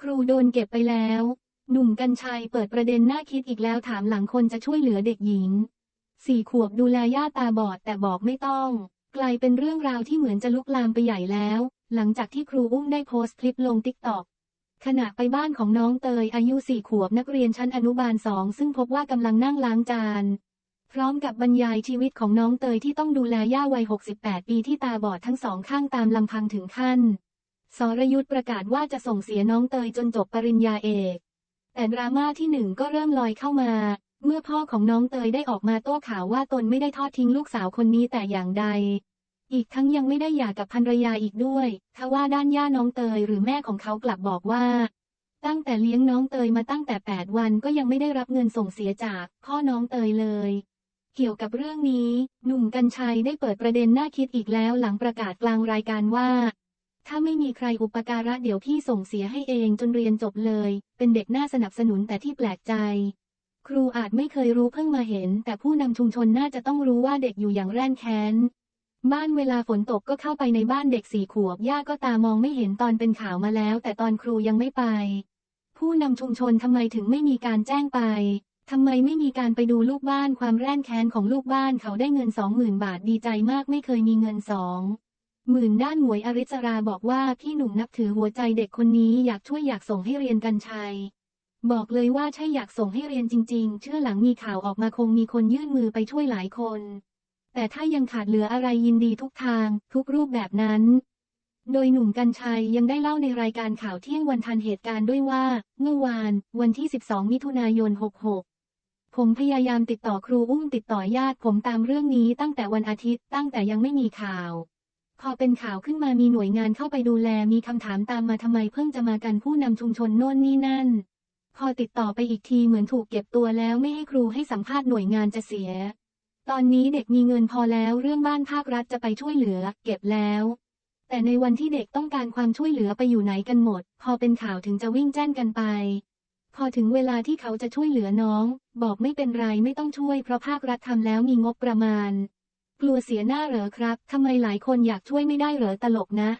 ครูโดนเก็บไปแล้ว หนุ่มกัญชัยเปิดประเด็นน่าคิดอีกแล้วถามหลังคนจะช่วยเหลือเด็กหญิง สี่ขวบดูแลย่าตาบอดแต่บอกไม่ต้อง กลายเป็นเรื่องราวที่เหมือนจะลุกลามไปใหญ่แล้ว หลังจากที่ครูอุ้มได้โพสต์คลิปลงติ๊กต็อกขณะไปบ้านของน้องเตยอายุสี่ขวบนักเรียนชั้นอนุบาลสองซึ่งพบว่ากำลังนั่งล้างจาน พร้อมกับบรรยายชีวิตของน้องเตยที่ต้องดูแลย่าวัย 68 ปีที่ตาบอดทั้งสองข้างตามลำพังถึงขั้น สรยุทธประกาศว่าจะส่งเสียน้องเตยจนจบปริญญาเอก แต่ดราม่าที่หนึ่งก็เริ่มลอยเข้ามา เมื่อพ่อของน้องเตยได้ออกมาโต้ข่าวว่าตนไม่ได้ทอดทิ้งลูกสาวคนนี้แต่อย่างใด อีกทั้งยังไม่ได้หย่ากับภรรยาอีกด้วยทว่าด้านย่าน้องเตยหรือแม่ของเขากลับบอกว่า ตั้งแต่เลี้ยงน้องเตยมาตั้งแต่ 8 วันก็ยังไม่ได้รับเงินส่งเสียจากพ่อน้องเตยเลยเกี่ยวกับเรื่องนี้ หนุ่มกัญชัยได้เปิดประเด็นน่าคิดอีกแล้วหลังประกาศกลางรายการว่า ถ้าไม่มีใครอุปการะเดี๋ยวพี่ส่งเสียให้เองจนเรียนจบเลย เป็นเด็กน่าสนับสนุนแต่ที่แปลกใจ ครูอาจไม่เคยรู้เพิ่งมาเห็น แต่ผู้นำชุมชนน่าจะต้องรู้ว่าเด็กอยู่อย่างแร่นแค้น บ้านเวลาฝนตกก็เข้าไปในบ้านเด็กสี่ขวบ ย่าก็ตามองไม่เห็นตอนเป็นข่าวมาแล้ว แต่ตอนครูยังไม่ไป ผู้นำชุมชนทำไมถึงไม่มีการแจ้งไปทำไมไม่มีการไปดูลูกบ้านความแร่นแค้นของลูกบ้านเขาได้เงินสองหมื่นบาทดีใจมากไม่เคยมีเงินสอง หมื่นด้านหมวยอริศราบอกว่าพี่หนุ่มนับถือหัวใจเด็กคนนี้อยากช่วยอยากส่งให้เรียนกันชัย บอกเลยว่าใช่อยากส่งให้เรียนจริง ๆ เชื่อหลังมีข่าวออกมาคงมีคนยื่นมือไปช่วยหลายคน แต่ถ้ายังขาดเหลืออะไรยินดีทุกทาง ทุกรูปแบบนั้น โดยหนุ่มกัญชัยยังได้เล่าในรายการข่าวเที่ยงวันทันเหตุการณ์ด้วยว่า เมื่อวาน วันที่ 12 มิถุนายน 66ผมพยายามติดต่อครูอุ้มติดต่อญาติผมตามเรื่องนี้ตั้งแต่วันอาทิตย์ตั้งแต่ยังไม่มีข่าว พอเป็นข่าวขึ้นมามีหน่วยงานเข้าไปดูแลมีคำถามตามมาทำไมเพิ่งจะมากันผู้นำชุมชนโน่นนี่นั่น พอติดต่อไปอีกทีเหมือนถูกเก็บตัวแล้วไม่ให้ครูให้สัมภาษณ์หน่วยงานจะเสีย ตอนนี้เด็กมีเงินพอแล้วเรื่องบ้านภาครัฐจะไปช่วยเหลือ เก็บแล้ว แต่ในวันที่เด็กต้องการความช่วยเหลือไปอยู่ไหนกันหมด พอเป็นข่าวถึงจะวิ่งแจ้นกันไป พอถึงเวลาที่เขาจะช่วยเหลือน้อง บอกไม่เป็นไรไม่ต้องช่วยเพราะภาครัฐทำแล้วมีงบประมาณ กลัวเสียหน้าเหรอครับ ทำไมหลายคนอยากช่วยไม่ได้เหรอตลกนะ